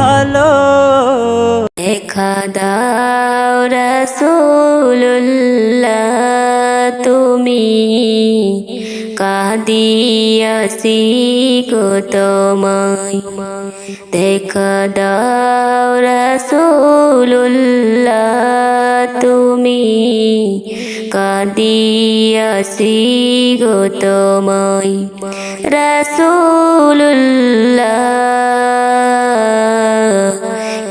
ভালো। দেখা দাও রসুল্লাহ তুমি কাঁদিয়াছি গো তোমায়। দেখা দাও রসুল্লাহ তুমি কাঁদিয়াছি গো তোমায়। রসুল্লাহ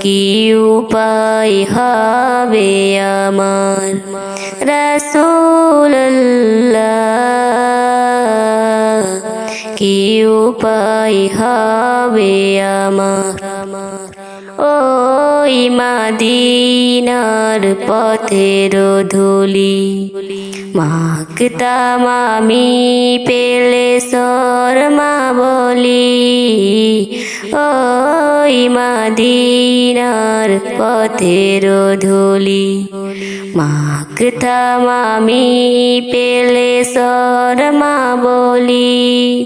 কি উপায় হবে আমার? রাসূলুল্লাহ, কি উপায় হবে আমার? ওই মাদিনার পথের ধুলি, মাগতাম আমি পেলে শর্মা মাদিনার পথের ধুলি। মাগতাম আমি পেলে শর্মা বলি।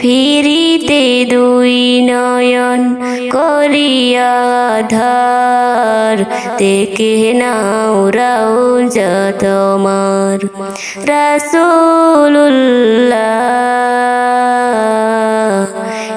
ফিরিতে দুই নয়ন করিয়া ধার। দেখে নাও রাও তোমার রাসূলুল্লাহ